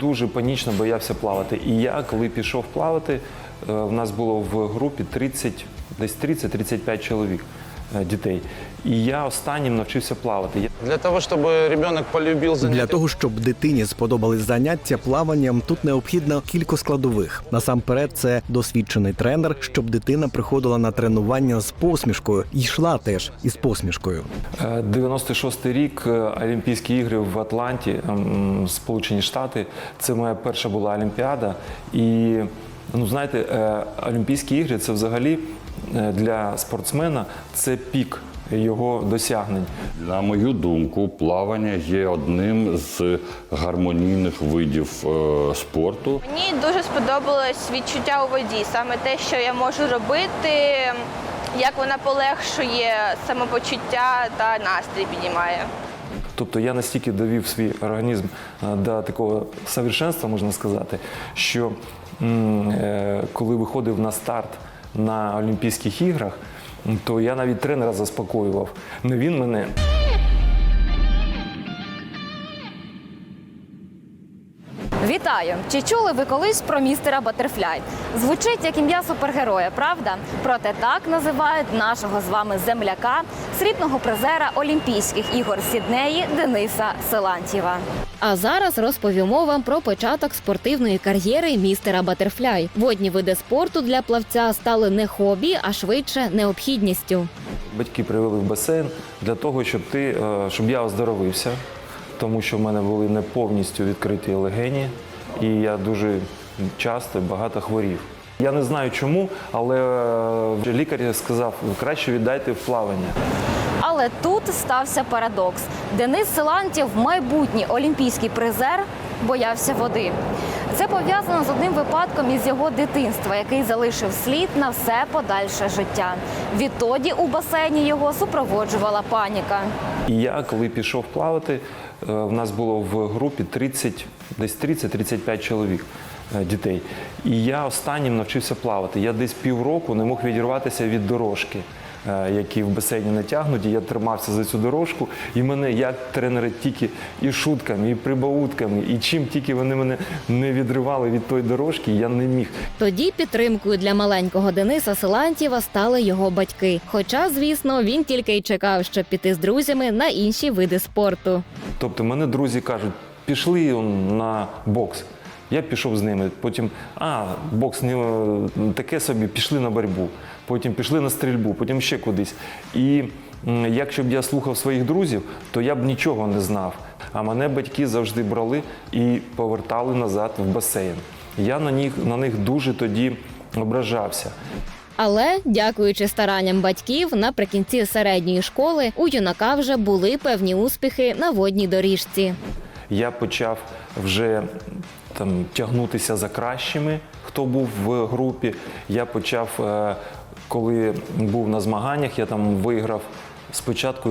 Дуже панічно боявся плавати. І я, коли пішов плавати, е, в нас було в групі 30, десь 30-35 чоловік дітей. І я останнім навчився плавати. Я- Для того, чтобы ребенок полюбил занятия, Для того, щоб дитині сподобались заняття плаванням, тут необхідно кілька складових. Насамперед, це досвідчений тренер, щоб дитина приходила на тренування з посмішкою і йшла теж із посмішкою. Е, 96-й рік е, Олімпійські ігри в Атланті, ем, Сполучені Штати. Це моя перша була Олімпіада. І ну знаєте, е, Олімпійські ігри це взагалі е, для спортсмена це пік його досягнень. На мою думку, плавання є одним з гармонійних видів е, спорту. Мені дуже сподобалось відчуття у воді, саме те, що я можу робити, як вона полегшує самопочуття та настрій піднімає. Тобто я настільки довів свій організм е, до такого совершенства, можна сказати, що е, коли виходив на старт на Олімпійських іграх, то я навіть тренера заспокоював. Не він мене. Вітаю! Чи чули ви колись про містера Батерфляй? Звучить як ім'я супергероя, правда? Проте так називають нашого з вами земляка, срібного призера Олімпійських ігор Сіднеї Дениса Силантьєва. А зараз розповімо вам про початок спортивної кар'єри містера Батерфляй. Водні види спорту для плавця стали не хобі, а швидше необхідністю. Батьки привели в басейн для того, щоб ти, е, щоб я оздоровився, тому що в мене були не повністю відкриті легені, і я дуже часто багато хворів. Я не знаю чому, але е, лікар сказав, краще віддайте в плавання. Але тут стався парадокс. Денис Силантів майбутній олімпійський призер, боявся води. Це пов'язано з одним випадком із його дитинства, який залишив слід на все подальше життя. Відтоді у басейні його супроводжувала паніка. Я, коли пішов плавати, е, в нас було в групі 30, десь 30-35 чоловік е, дітей. І я останнім навчився плавати. Я десь півроку не мог відірватися від дорожки, які в басейні натягнуті. Я тримався за цю дорожку, і мене як тренери тільки і шутками, і прибаутками, і чим тільки вони мене не відривали від тої дорожки, я не міг. Тоді підтримкою для маленького Дениса Силантьєва стали його батьки. Хоча, звісно, він тільки й чекав, щоб піти з друзями на інші види спорту. Тобто мене друзі кажуть, пішли на бокс. Я пішов з ними. Потім, а, бокс не е, таке собі, пішли на боротьбу. Потім пішли на стрільбу, потім ще кудись. І якщо б я слухав своїх друзів, то я б нічого не знав. А мене батьки завжди брали і повертали назад в басейн. Я на них, на них дуже тоді ображався. Але, дякуючи старанням батьків, наприкінці середньої школи у юнака вже були певні успіхи на водній доріжці. я почав вже там тягнутися за кращими, хто був в групі. Я почав, е, коли був на змаганнях, я там виграв спочатку,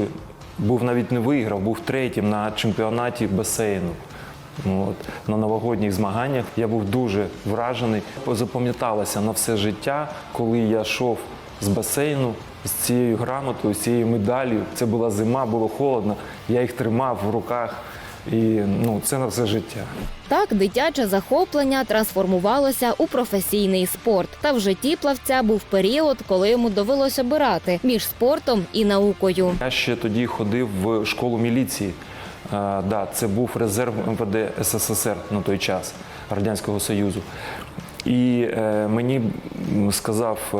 був навіть не виграв, був третім на чемпіонаті басейну. Ну, От, на новогодніх змаганнях я був дуже вражений. Запам'яталося на все життя, коли я йшов з басейну з цією грамотою, з цією медаллю. Це була зима, було холодно. Я їх тримав в руках. І ну, це на все життя. Так, дитяче захоплення трансформувалося у професійний спорт. Та в житті плавця був період, коли йому довелося обирати між спортом і наукою. Я ще тоді ходив в школу міліції. А, да, це був резерв МВД СССР на той час Радянського Союзу. І е, мені сказав е,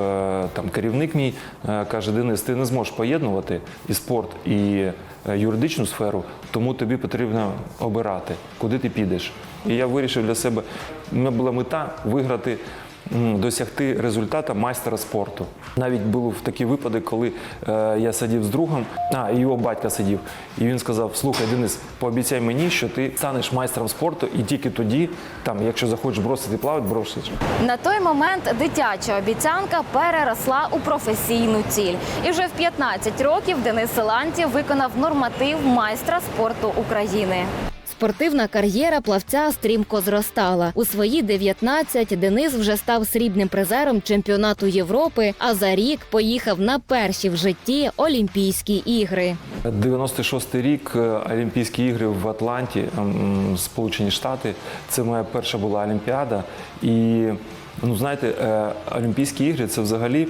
там керівник мій, е, каже: Денис, ти не зможеш поєднувати і спорт, і юридичну сферу, тому тобі потрібно обирати, куди ти підеш. І я вирішив для себе, у мене була мета виграти досягти результату майстера спорту. Навіть був такий випадок, коли е, я сидів з другом, а його батька сидів, і він сказав: Слухай, Денис, пообіцяй мені, що ти станеш майстром спорту, і тільки тоді, там, якщо захочеш бросити плавати, бросиш. На той момент дитяча обіцянка переросла у професійну ціль. І вже в 15 років Денис Силантєв виконав норматив майстра спорту України. Спортивна кар'єра плавця стрімко зростала. У свої 19 Денис вже став срібним призером чемпіонату Європи, а за рік поїхав на перші в житті Олімпійські ігри. 96-й рік е, Олімпійські ігри в Атланті, Сполучені Штати. Це моя перша була Олімпіада. І ну знаєте, е, Олімпійські ігри це взагалі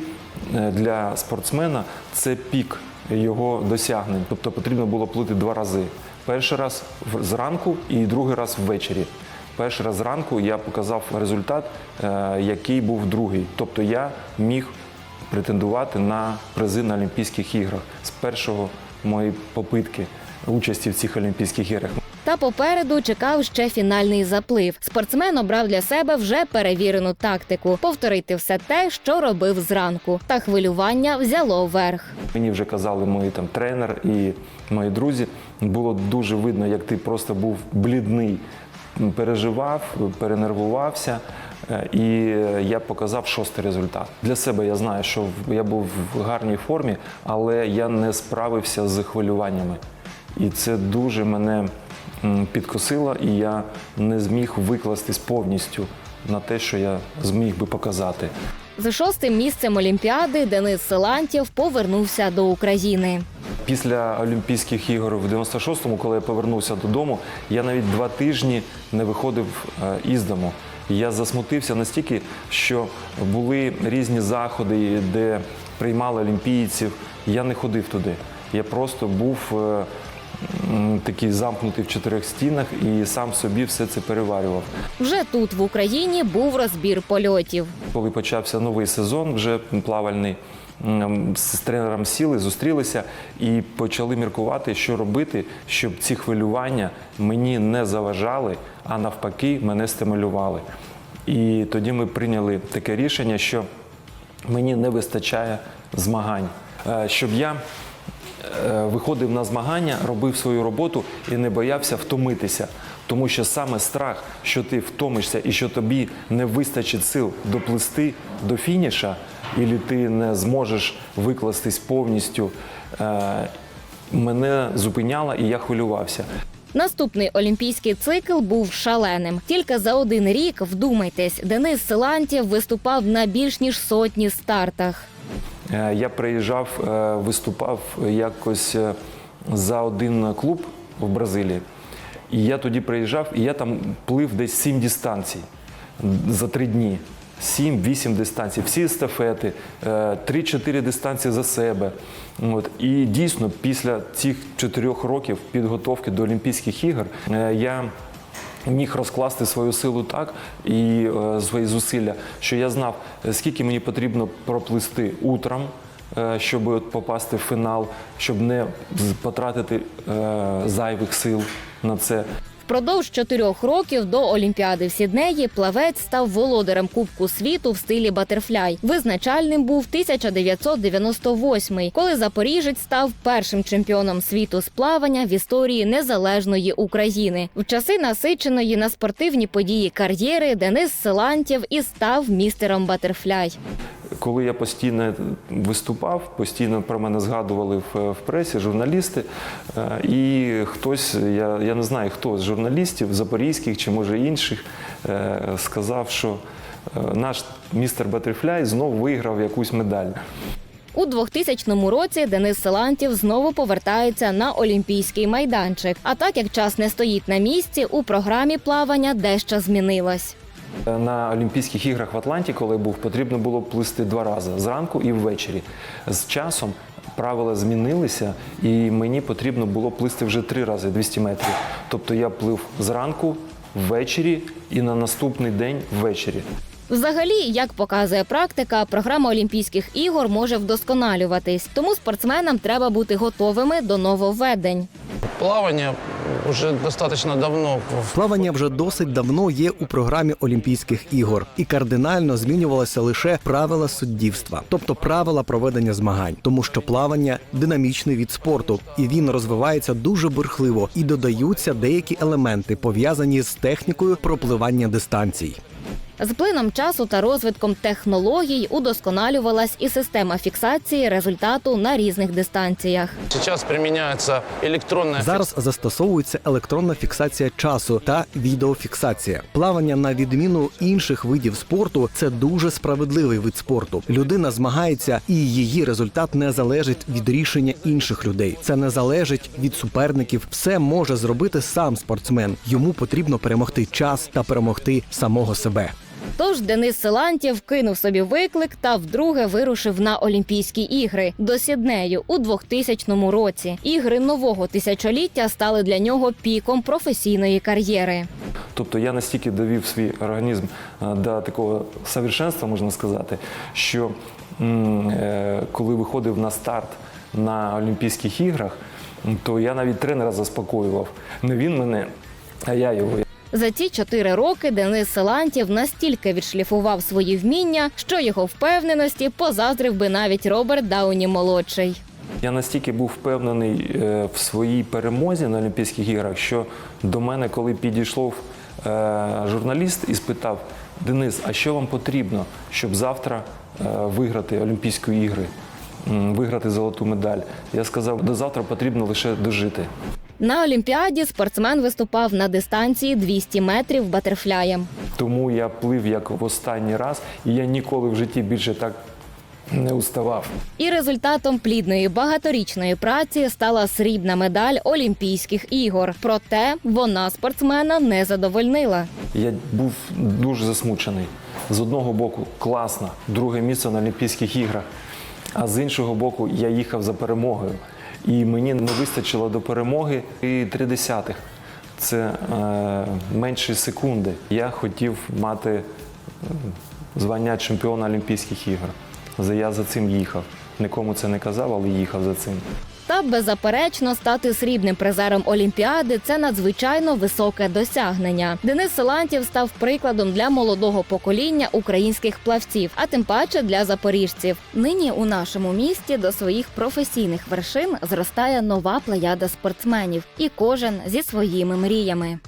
е, для спортсмена це пік його досягнень. Тобто потрібно було плити два рази. Перший раз зранку і другий раз ввечері. Перший раз зранку я показав результат, е, який був другий. Тобто я міг претендувати на призи на Олімпійських іграх з першого моєї попитки участі в цих Олімпійських іграх. Попереду чекав ще фінальний заплив. Спортсмен обрав для себе вже перевірену тактику повторити все те, що робив зранку. Та хвилювання взяло верх. Мені вже казали мої там тренер і мої друзі. Було дуже видно, як ти просто був блідний, переживав, перенервувався. Е, І я показав шостий результат. Для себе я знаю, що я був в гарній формі, але я не справився з хвилюваннями. І це дуже мене м, підкосило, і я не зміг викластись повністю на те, що я зміг би показати. За шостим місцем Олімпіади Денис Силантєв повернувся до України. Після Олімпійських ігор в 96-му, коли я повернувся додому, я навіть два тижні не виходив е, із дому. Я засмутився настільки, що були різні заходи, де приймали олімпійців. Я не ходив туди. Я просто був е, такий замкнутий в чотирьох стінах і сам собі все це переварював. Вже тут в Україні був розбір польотів. Коли почався новий сезон, вже плавальний, з тренером сіли, зустрілися і почали міркувати, що робити, щоб ці хвилювання мені не заважали, а навпаки, мене стимулювали. І тоді ми прийняли таке рішення, що мені не вистачає змагань, Е, щоб я виходив на змагання, робив свою роботу і не боявся втомитися. Тому що саме страх, що ти втомишся і що тобі не вистачить сил доплисти до фініша, і ти не зможеш викластись повністю, е, мене зупиняло і я хвилювався. Наступний олімпійський цикл був шаленим. Тільки за один рік, вдумайтесь, Денис Силантєв виступав на більш ніж сотні стартах. Е, Я приїжджав, е, виступав якось е, за один клуб в Бразилії. І я тоді приїжджав, і я там плив десь сім дистанцій за три дні. Сім-вісім дистанцій, всі естафети, 3-4 дистанції за себе. От. І дійсно, після цих чотирьох років підготовки до Олімпійських ігор я міг розкласти свою силу так і е, свої зусилля, що я знав, е, скільки мені потрібно проплисти утром, е, щоб от попасти в фінал, щоб не потратити е, зайвих сил на це. Впродовж чотирьох років до Олімпіади в Сіднеї плавець став володарем Кубку світу в стилі батерфляй. Визначальним був 1998, коли запоріжець став першим чемпіоном світу з плавання в історії незалежної України. В часи насиченої на спортивні події кар'єри Денис Силантєв і став містером батерфляй. Коли я постійно виступав, постійно про мене згадували в, в пресі, журналісти. Е, І хтось, я, я не знаю хто з журналістів, запорізьких чи може інших, е, сказав, що е, наш містер Батерфляй знов виграв якусь медаль. У 2000 році Денис Силантєв знову повертається на олімпійський майданчик. А так як час не стоїть на місці, у програмі плавання дещо змінилось. На Олімпійських іграх в Атланті, коли був, потрібно було плисти два рази зранку і ввечері. З часом правила змінилися, і мені потрібно було плисти вже три рази 200 метрів. Тобто я плив зранку, ввечері і на наступний день ввечері. Взагалі, як показує практика, програма Олімпійських ігор може вдосконалюватись, тому спортсменам треба бути готовими до нововведень. Плавание уже достаточно давно Плавання вже досить давно є у програмі Олімпійських ігор, і кардинально змінювалися лише правила суддівства, тобто правила проведення змагань, тому що плавання динамічний від спорту, і він розвивається дуже бурхливо, і додаються деякі елементи пов'язані з технікою пропливання дистанцій. З плином часу та розвитком технологій удосконалювалась і система фіксації результату на різних дистанціях. Сейчас применяется электронная Зараз застосовується електронна фіксація часу та відеофіксація. Плавання, на відміну інших видів спорту, це дуже справедливий вид спорту. Людина змагається, і її результат не залежить від рішення інших людей. Це не залежить від суперників. Все може зробити сам спортсмен. Йому потрібно перемогти час та перемогти самого себе. Тож Денис Силантєв кинув собі виклик та вдруге вирушив на Олімпійські ігри до Сіднею у 2000 році. Ігри нового тисячоліття стали для нього піком професійної кар'єри. Тобто я настільки довів свій організм е, до такого совершенства, можна сказати, що е, коли виходив на старт на Олімпійських іграх, то я навіть тренера заспокоював. Не він мене, а я його. За ці чотири роки Денис Силантєв настільки відшліфував свої вміння, що його впевненості позаздрив би навіть Роберт Дауні молодший. Я настільки був впевнений е, в своїй перемозі на Олімпійських іграх, що до мене, коли підійшов е, журналіст і спитав: Денис, а що вам потрібно, щоб завтра е, виграти Олімпійські ігри, виграти золоту медаль? Я сказав, до завтра потрібно лише дожити. На Олімпіаді спортсмен виступав на дистанції 200 метрів батерфляєм. Тому я плив як в останній раз, і я ніколи в житті більше так не уставав. І результатом плідної багаторічної праці стала срібна медаль Олімпійських ігор. Проте вона спортсмена не задовольнила. Я був дуже засмучений. З одного боку, класно, друге місце на Олімпійських іграх, а з іншого боку, я їхав за перемогою. І мені не вистачило до перемоги і три десятих. Це е, менше секунди. Я хотів мати е, звання чемпіона Олімпійських ігор. За- Я за цим їхав. Нікому це не казав, але їхав за цим. Та беззаперечно стати срібним призером Олімпіади це надзвичайно високе досягнення. Денис Силантєв став прикладом для молодого покоління українських плавців, а тим паче для запоріжців. Нині у нашому місті до своїх професійних вершин зростає нова плеяда спортсменів, і кожен зі своїми мріями.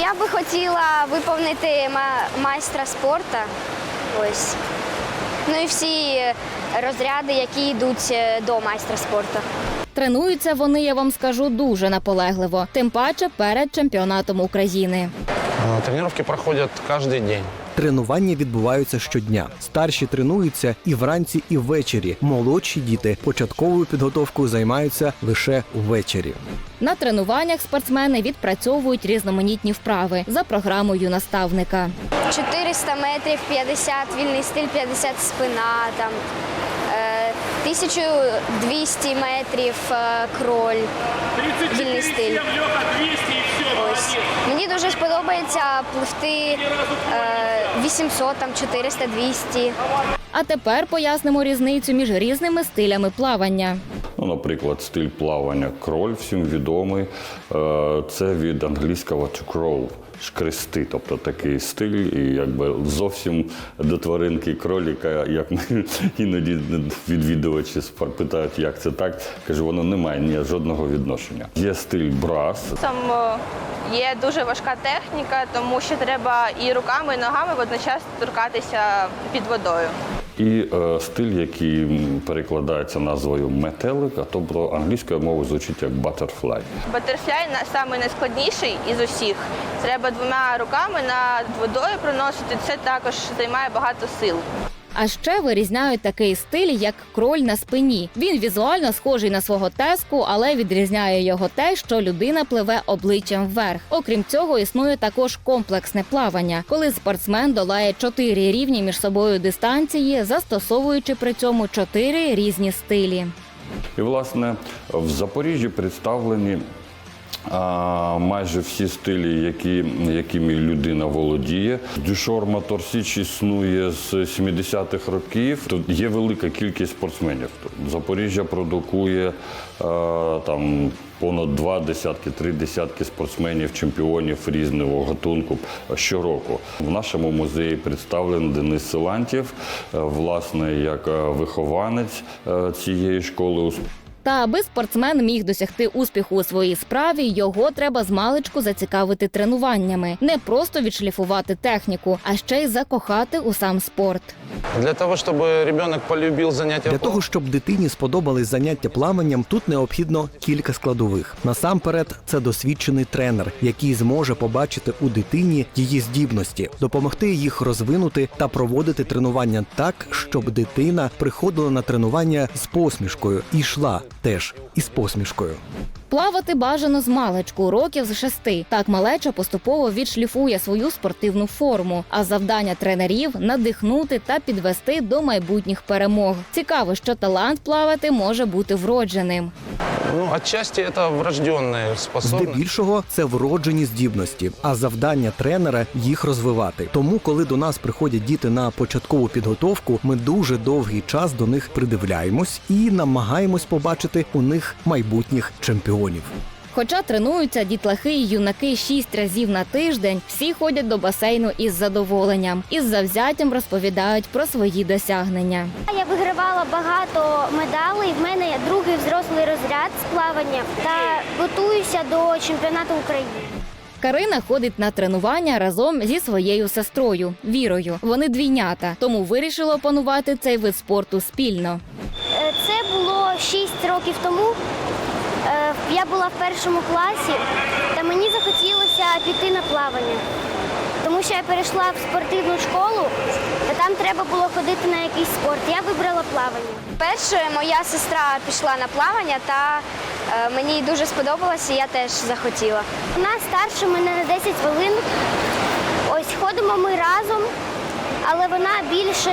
Я би хотіла виповнити ма- майстра спорту. Ось. Ну і всі розряди, які йдуть е, до майстра спорту. Тренуються вони, я вам скажу, дуже наполегливо, тим паче перед чемпіонатом України. А, Тренировки проходят каждый день. Тренування відбуваються щодня. Старші тренуються і вранці, і ввечері. Молодші діти початковою підготовкою займаються лише ввечері. На тренуваннях спортсмени відпрацьовують різноманітні вправи за програмою наставника. 400 метрів, 50 вільний стиль, 50 спина, там, 1200 метрів е, кроль, вільний стиль. Ось. Мені дуже сподобається пливти е, 800, там, 400, 200. А тепер пояснимо різницю між різними стилями плавання. Ну, наприклад, стиль плавання кроль, всім відомий. Е, Це від англійського to crawl, шкрести, тобто такий стиль, і якби зовсім до тваринки кроліка, як ми іноді відвідувачі питають, як це так. Кажу, воно не має ні жодного відношення. Є стиль брас, Там е, є дуже важка техніка, тому що треба і руками, і ногами водночас торкатися під водою. І е, стиль, який перекладається назвою метелик, а тобто англійською мовою звучить як батерфлай, Батерфляй саме найскладніший із усіх. Треба двома руками над водою проносити. Це також займає багато сил. А ще вирізняють такий стиль, як кроль на спині. Він візуально схожий на свого теску, але відрізняє його те, що людина пливе обличчям вверх. Окрім цього, існує також комплексне плавання, коли спортсмен долає чотири рівні між собою дистанції, застосовуючи при цьому чотири різні стилі. І, власне, в Запоріжжі представлені майже всі стилі, які, якими людина володіє. Дюшор Мотор Січ існує з 70-х років. Тут є велика кількість спортсменів. Запоріжжя продукує а, там. Понад два десятки, три десятки спортсменів, чемпіонів різного гатунку щороку. В нашому музеї представлений Денис Силантєв, е, власне, як е, вихованець е, цієї школи. Та аби спортсмен міг досягти успіху у своїй справі, його треба змалечку зацікавити тренуваннями, не просто відшліфувати техніку, а ще й закохати у сам спорт. Для того, чтобы ребенок полюбил занятия Для того, щоб дитині сподобались заняття плаванням, тут необхідно кілька складових. Насамперед, це досвідчений тренер, який зможе побачити у дитині її здібності, допомогти їх розвинути та проводити тренування так, щоб дитина приходила на тренування з посмішкою і йшла теж із посмішкою. Плавати бажано з маличку, років з шести. Так малеча поступово відшліфує свою спортивну форму. А завдання тренерів надихнути та підвести до майбутніх перемог. Цікаво, що талант плавати може бути вродженим. Ну, отчасти это врожденная способность. Здебільшого це вроджені здібності, а завдання тренера їх розвивати. Тому, коли до нас приходять діти на початкову підготовку, ми дуже довгий час до них придивляємось і намагаємось побачити у них майбутніх чемпіонів. Хоча тренуються дітлахи і юнаки шість разів на тиждень, всі ходять до басейну із задоволенням і з завзяттям розповідають про свої досягнення. Я вигравала багато медалей. В мене другий взрослий розряд з плавання та готуюся до чемпіонату України. Карина ходить на тренування разом зі своєю сестрою Вірою. Вони двійнята, тому вирішили опанувати цей вид спорту спільно. Це було 6 років тому. Е, Я була в першому класі, та мені захотілося піти на плавання, тому що я перейшла в спортивну школу, та там треба було ходити на якийсь спорт. Я вибрала плавання. Перше, моя сестра пішла на плавання, та е, мені дуже сподобалося, і я теж захотіла. Вона старша мене на 10 хвилин. Ось ходимо ми разом, але вона більше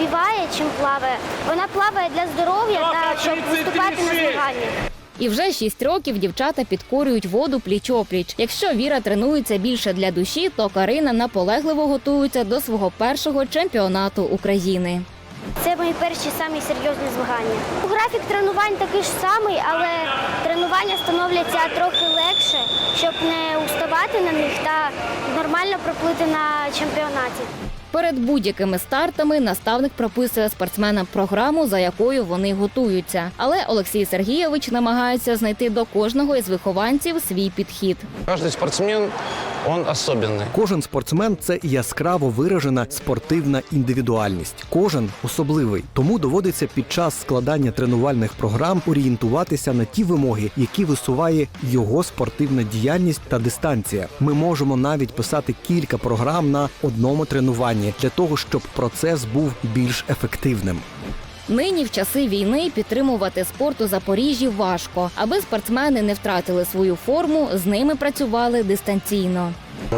співає, чим плаває. Вона плаває для здоров'я та щоб виступати на змаганнях. І вже шість років дівчата підкорюють воду пліч-опліч. Якщо Віра тренується більше для душі, то Карина наполегливо готується до свого першого чемпіонату України. Це мої перші самі серйозні змагання. Графік тренувань такий ж самий, але тренування становляться трохи легше, щоб не уставати на них та нормально проплити на чемпіонаті. Перед будь-якими стартами наставник прописує спортсменам програму, за якою вони готуються. Але Олексій Сергійович намагається знайти до кожного із вихованців свій підхід. Каждый спортсмен, он особенный. Кожен спортсмен це яскраво виражена спортивна індивідуальність. Кожен особливий. Тому доводиться під час складання тренувальних програм орієнтуватися на ті вимоги, які висуває його спортивна діяльність та дистанція. Ми можемо навіть писати кілька програм на одному тренуванні для того, щоб процес був більш ефективним. Нині в часи війни підтримувати спорт у Запоріжжі важко. Аби спортсмени не втратили свою форму, з ними працювали дистанційно.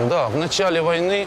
Да, в начале войны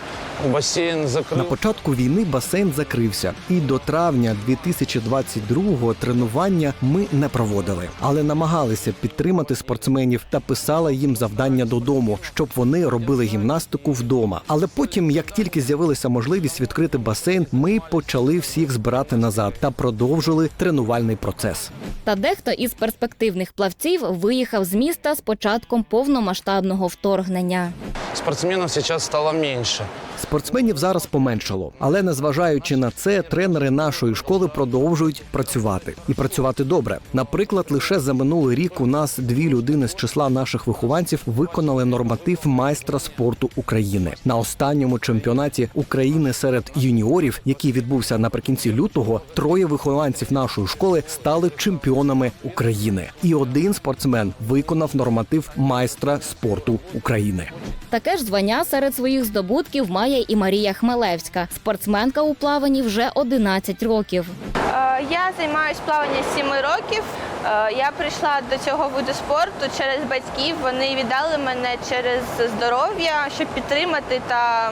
бассейн На початку війни басейн закрився, і до травня 2022-го тренування ми не проводили, але намагалися підтримати спортсменів та писала їм завдання додому, щоб вони робили гімнастику вдома. Але потім, як тільки з'явилася можливість відкрити басейн, ми почали всіх збирати назад та продовжили тренувальний процес. Та дехто із перспективних плавців виїхав з міста з початком повномасштабного вторгнення. Спортсменов сейчас стало меньше. Спортсменів зараз поменшало, але незважаючи на це, тренери нашої школи продовжують працювати і працювати добре. Наприклад, лише за минулий рік у нас дві людини з числа наших вихованців виконали норматив майстра спорту України на останньому чемпіонаті України серед юніорів, який відбувся наприкінці лютого. Троє вихованців нашої школи стали чемпіонами України, і один спортсмен виконав норматив майстра спорту України. Таке ж звання серед своїх здобутків має і Марія Хмелевська. Спортсменка у плаванні вже 11 років. Е, Я займаюся плаванням з 7 років. Е, Я прийшла до цього виду спорту через батьків. Вони віддали мене через здоров'я, щоб підтримати та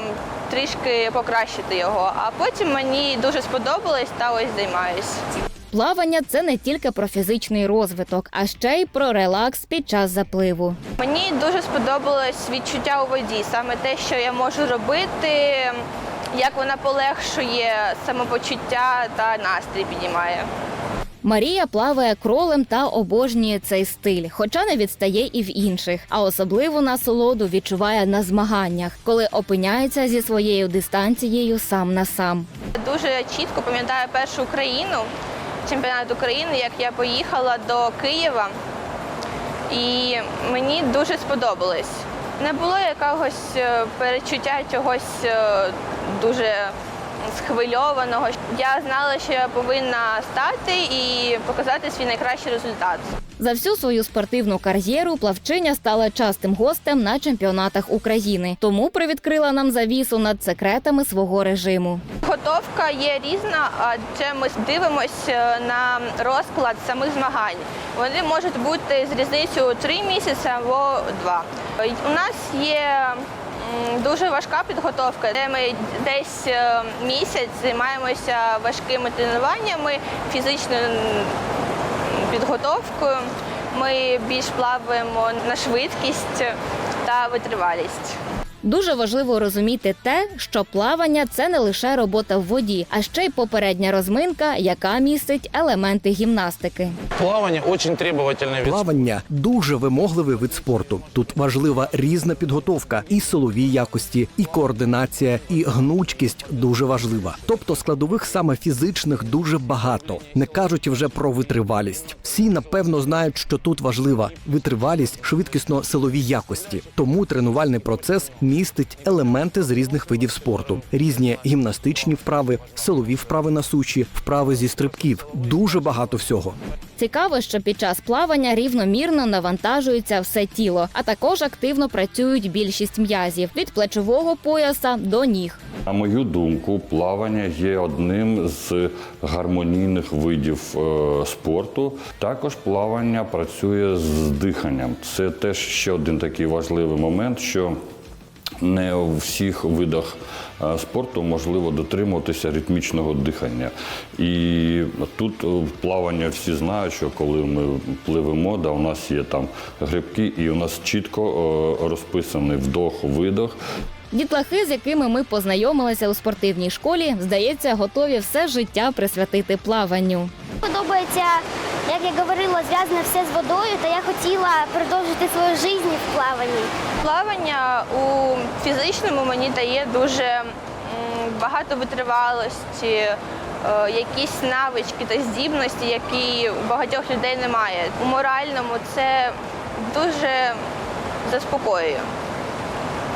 трішки покращити його. А потім мені дуже сподобалось та ось займаюсь. Плавання це не тільки про фізичний розвиток, а ще й про релакс під час запливу. Мені дуже сподобалось відчуття у воді, саме те, що я можу робити, як вона полегшує самопочуття та настрій піднімає. Марія плаває кролем та обожнює цей стиль, хоча не відстає і в інших. А особливу насолоду відчуває на змаганнях, коли опиняється зі своєю дистанцією сам на сам. Дуже чітко пам'ятаю першу Україну. Чемпіонат України, як я поїхала до Києва, і мені дуже сподобалось. Не було якогось е, перечуття чогось е, дуже схвильованого. Я знала, що я повинна стати і показати свій найкращий результат. За всю свою спортивну кар'єру плавчиня стала частим гостем на чемпіонатах України, тому привідкрила нам завісу над секретами свого режиму. Готовка є різна, адже ми дивимося на розклад самих змагань. Вони можуть бути з різницею 3 місяці або 2. У нас є дуже важка підготовка, де ми десь е, місяць займаємося важкими тренуваннями, фізичною підготовкою. Ми більш плаваємо на швидкість та витривалість. Дуже важливо розуміти те, що плавання це не лише робота в воді, а ще й попередня розминка, яка містить елементи гімнастики. Плавание очень требовательный вид Плавання дуже вимогливий вид спорту. Тут важлива різна підготовка, і силові якості, і координація, і гнучкість дуже важлива. Тобто складових саме фізичних дуже багато. Не кажуть вже про витривалість. Всі напевно знають, що тут важлива витривалість, швидкісно-силові якості. Тому тренувальний процес містить елементи з різних видів спорту: різні гімнастичні вправи, силові вправи на суші, вправи зі стрибків. Дуже багато всього. Цікаво, що під час плавання рівномірно навантажується все тіло, а також активно працюють більшість м'язів від плечового пояса до ніг. На мою думку, плавання є одним з гармонійних видів е, спорту. Також плавання працює з диханням. Це теж ще один такий важливий момент, що не у всіх видах е, спорту можливо дотримуватися ритмічного дихання. І тут е, плавання всі знають, що коли ми пливемо, да, у нас є там грибки, і у нас чітко е, розписаний вдох-видох. Дітлахи, з якими ми познайомилися у спортивній школі, здається, готові все життя присвятити плаванню. Подобається, як я говорила, зв'язане все з водою, та я хотіла продовжити свою життя в плаванні. Плавання у фізичному мені дає дуже багато витривалості, е, якісь навички та здібності, які у багатьох людей немає. У моральному це дуже заспокоює.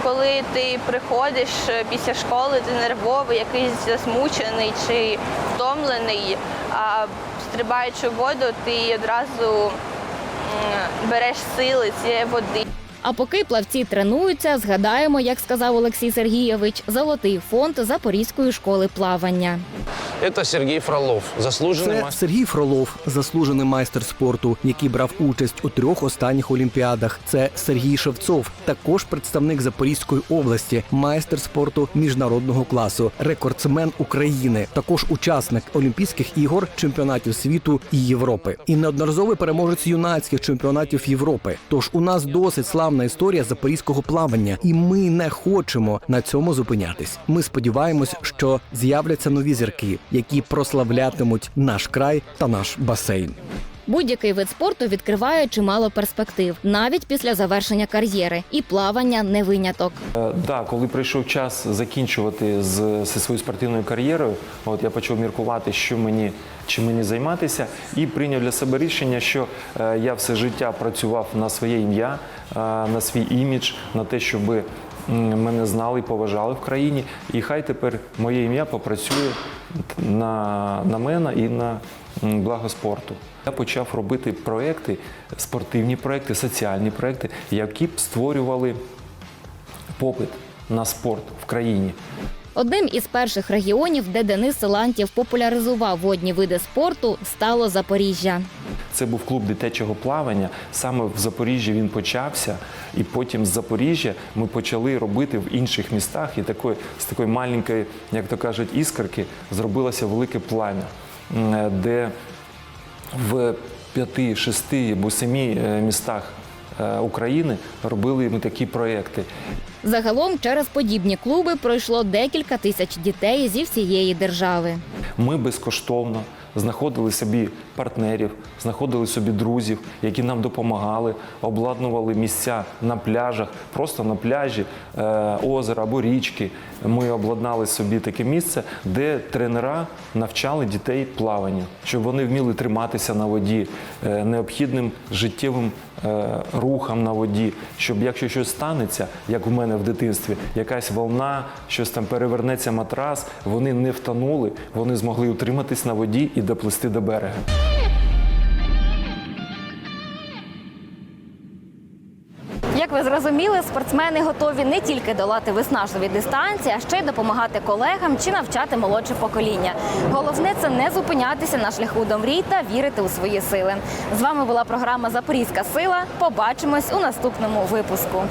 Коли ти приходиш е, після школи, ти нервовий, якийсь засмучений чи втомлений, а стрибаючи в воду, ти одразу береш сили цієї води. А поки плавці тренуються, згадаємо, як сказав Олексій Сергійович, золотий фонд Запорізької школи плавання. Это Сергей Фролов, заслуженный Це мастер. Сергій Фролов, заслужений майстер спорту, який брав участь у трьох останніх олімпіадах. Це Сергій Шевцов, також представник Запорізької області, майстер спорту міжнародного класу, рекордсмен України, також учасник Олімпійських ігор, чемпіонатів світу і Європи, і неодноразовий переможець юнацьких чемпіонатів Європи. Тож у нас досить славна історія запорізького плавання, і ми не хочемо на цьому зупинятись. Ми сподіваємось, що з'являться нові зірки, які прославлятимуть наш край та наш басейн. Будь-який вид спорту відкриває чимало перспектив, навіть після завершення кар'єри, і плавання не виняток. Е, Да, коли прийшов час закінчувати з, зі своєю спортивною кар'єрою, от я почав міркувати, що мені чим мені займатися, і прийняв для себе рішення, що е, я все життя працював на своє ім'я, е, на свій імідж, на те, щоб мене знали і поважали в країні. І хай тепер моє ім'я попрацює на, на мене і на благо спорту. Я почав робити проекти, спортивні проекти, соціальні проекти, які б створювали попит на спорт в країні. Одним із перших регіонів, де Денис Силантєв популяризував водні види спорту, стало Запоріжжя. Це був клуб дитячого плавання. Саме в Запоріжжі він почався, і потім з Запоріжжя ми почали робити в інших містах. І такої, з такої маленької, як то кажуть, іскорки зробилося велике плам'я, де в п'яти, шести або семи е, містах України робили ми такі проекти. Загалом через подібні клуби пройшло декілька тисяч дітей зі всієї держави. Ми безкоштовно знаходили собі партнерів, знаходили собі друзів, які нам допомагали, обладнували місця на пляжах, просто на пляжі, е, озера або річки. Ми обладнали собі таке місце, де тренера навчали дітей плаванню, щоб вони вміли триматися на воді, е, необхідним життєвим е, рухам на воді, щоб якщо щось станеться, як в мене в дитинстві, якась волна, щось там перевернеться матрас, вони не втонули, вони змогли утриматись на воді і доплисти до берега. Ви зрозуміли, спортсмени готові не тільки долати виснажливі дистанції, а ще й допомагати колегам чи навчати молодше покоління. Головне це не зупинятися на шляху до мрій та вірити у свої сили. З вами була програма Запорізька сила. Побачимось у наступному випуску.